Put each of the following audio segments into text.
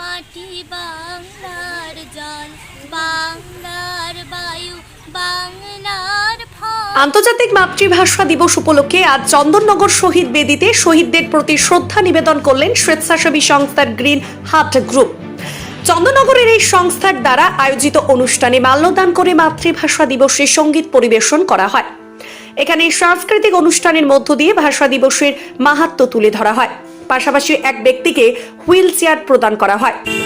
মাটি বাংলার জল, বাংলার বায়ু, বাংলার আন্তর্জাতিক মাতৃভাষা দিবস উপলক্ষে আজ চন্দননগর শহীদ বেদিতে শহীদদের প্রতি শ্রদ্ধা নিবেদন করলেন স্বেচ্ছাসেবী সংস্থার গ্রিন হার্ট গ্রুপ। চন্দননগরের এই সংস্থার দ্বারা আয়োজিত অনুষ্ঠানে মাল্যদান করে মাতৃভাষা দিবসে সংগীত পরিবেশন করা হয়। এখানে সাংস্কৃতিক অনুষ্ঠানের মধ্য দিয়ে ভাষা দিবসের মাহাত্ম্য তুলে ধরা হয়। পাশাপাশি এক ব্যক্তিকে হুইল চেয়ার প্রদান করা হয়।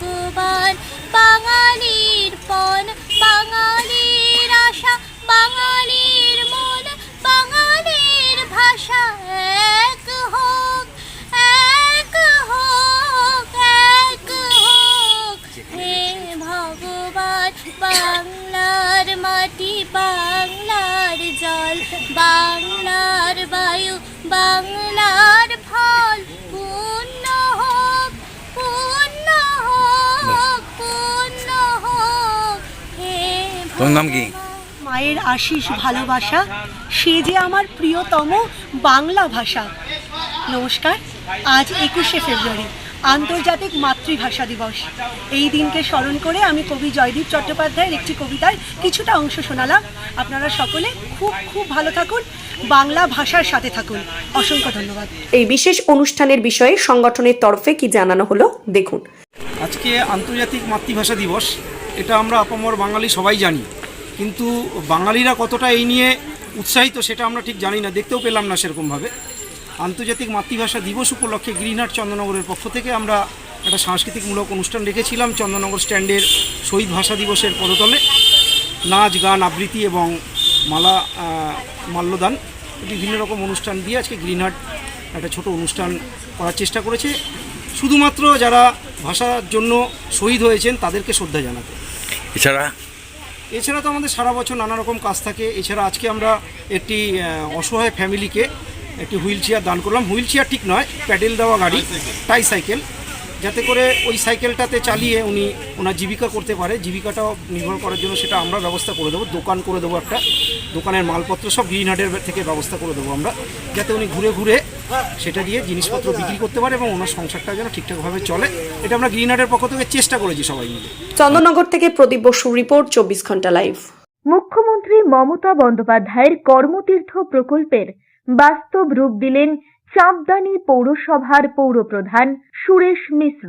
ভগবান। বাঙালির পণ বাঙালির আশা, বাঙালির মন, বাঙালির ভাষা। এক হোক এক হোক এক হোক। হে ভগবান, বাংলার মাটি, বাংলার জল বাংলার তোর নাম কি? মায়ের আশিস ভালোবাসা সে যে আমার প্রিয়তম বাংলা ভাষা। নমস্কার আজ একুশে ফেব্রুয়ারি আন্তর্জাতিক মাতৃভাষা দিবস। এই দিনকে স্মরণ করে আমি কবি জয়দীপ চট্টোপাধ্যায়ের একটি কবিতার কিছুটা অংশ শোনালাম। আপনারা সকলে খুব খুব ভালো থাকুন বাংলা ভাষার সাথে থাকুন। অসংখ্য ধন্যবাদ। এই বিশেষ অনুষ্ঠানের বিষয়ে সংগঠনের তরফে কি জানানো হলো দেখুন। আজকে আন্তর্জাতিক মাতৃভাষা দিবস। এটা আমরা আপামর বাঙালি সবাই জানি। কিন্তু বাঙালিরা কতটা এই নিয়ে উৎসাহিত সেটা আমরা ঠিক জানি না, দেখতেও পেলাম না সেরকমভাবে। আন্তর্জাতিক মাতৃভাষা দিবস উপলক্ষে গ্রিনহাট চন্দ্রনগরের পক্ষ থেকে আমরা একটা সাংস্কৃতিকমূলক অনুষ্ঠান রেখেছিলাম চন্দ্রনগর স্ট্যান্ডের শহীদ ভাষা দিবসের পদতলে। নাচ, গান, আবৃত্তি এবং মালা মাল্যদান বিভিন্ন রকম অনুষ্ঠান দিয়ে আজকে গ্রিনহাট একটা ছোট অনুষ্ঠান করার চেষ্টা করেছে। শুধুমাত্র যারা ভাষার জন্য শহীদ হয়েছেন তাদেরকে শ্রদ্ধা জানাতে। এছাড়া? এছাড়া তো আমাদের সারা বছর নানা রকম কাজ থাকে। এছাড়া আজকে আমরা একটি অসহায় ফ্যামিলিকে একটি হুইল চেয়ার দান করলাম। হুইল চেয়ার ঠিক নয় প্যাডেল দেওয়া গাড়ি টাই সাইকেল যাতে করে ওই সাইকেলটাতে চালিয়ে উনি ওনার জীবিকা করতে পারে জীবিকাটাও নির্ভর করার জন্য সেটা আমরা ব্যবস্থা করে দেবো দোকান করে দেবো একটা দোকানের মালপত্র সব গ্রিন হার্টের থেকে ব্যবস্থা করে দেবো আমরা যাতে উনি ঘুরে ঘুরে সেটা দিয়ে জিনিসপত্র বিক্রি করতে পারে এবং ওনার সংসারটা যেন ঠিকঠাকভাবে চলে। এটা আমরা গ্রিন হার্টের পক্ষ থেকে চেষ্টা করেছি সবাই মিলে। চন্দননগর থেকে প্রদীপ বসু রিপোর্ট চব্বিশ ঘণ্টা লাইভ। মুখ্যমন্ত্রী মমতা বন্দ্যোপাধ্যায়ের কর্মতীর্থ প্রকল্পের বাস্তব রূপ দিলেন চাঁপদানি পৌরসভার পৌরপ্রধান সুরেশ মিশ্র।